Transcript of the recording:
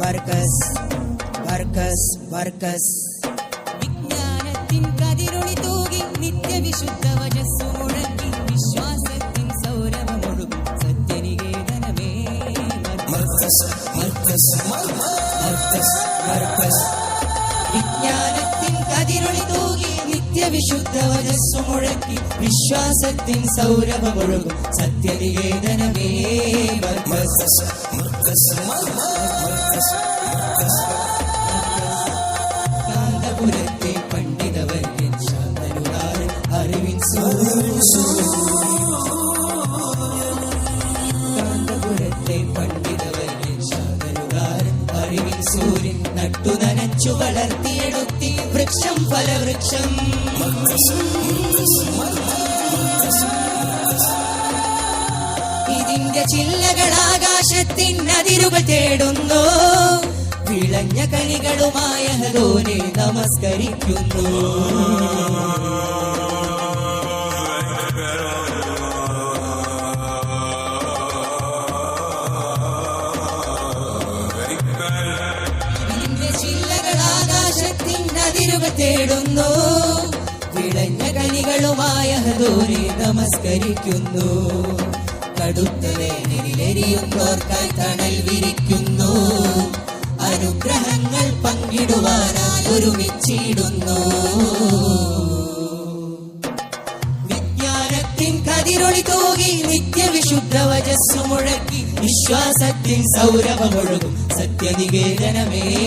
മർക്കസ് വിജ്ഞാനത്തിൻ കതിരൊളി തൂകി നിത്യവിശുദ്ധ വജസ്സു മുഴക്കി വിശ്വാസത്തിൻ സൗരഭമൊഴുകും സത്യനികേതനമേ. മർക്കസ് മർക്കസ് മർക്കസ് മർക്കസ് വിജ്ഞാനത്തിൻ കതിരൊളി തൂകി നിത്യവിശുദ്ധ വജസ്സു മുഴക്കി വിശ്വാസത്തിൻ സൗരഭമൊഴുകും സത്യനികേതനമേ. മർക്കസ് മർക്കസ് മർക്കസ് കാന്തപുരത്തെ പണ്ഡിതവര്യൻ ശാന്തനുകാരൻ അറിവിൻ സൂര്യൻ നട്ടു നനച്ചു വളർത്തിയെടുത്തി വൃക്ഷം ഫലവൃക്ഷം ഇതിന്റെ ചില്ലകൾ ആകാശത്തിൻ അതിരുകൾ തേടുന്നു. വിളഞ്ഞ കനികളുമായ ഹലോനെ നമസ്കരിക്കുന്നു. അതിരുകൾ തേടുന്നു വിളഞ്ഞ കനികളുമായ ദൂരെ നമസ്കരിക്കുന്നു. കടുത്ത വേനലിലെരിയുന്നോർക്കായി തണൽ വിരിക്കുന്നു. അനുഗ്രഹങ്ങൾ പങ്കിടുവാനായി ഒരുമിച്ചിടുന്നു. വിജ്ഞാനത്തിൻ കതിരൊളി തൂകി നിത്യവിശുദ്ധ വജസ്സു മുഴക്കി വിശ്വാസത്തിൻ സൗരഭമൊഴുകും. സത്യനികേതനമേ.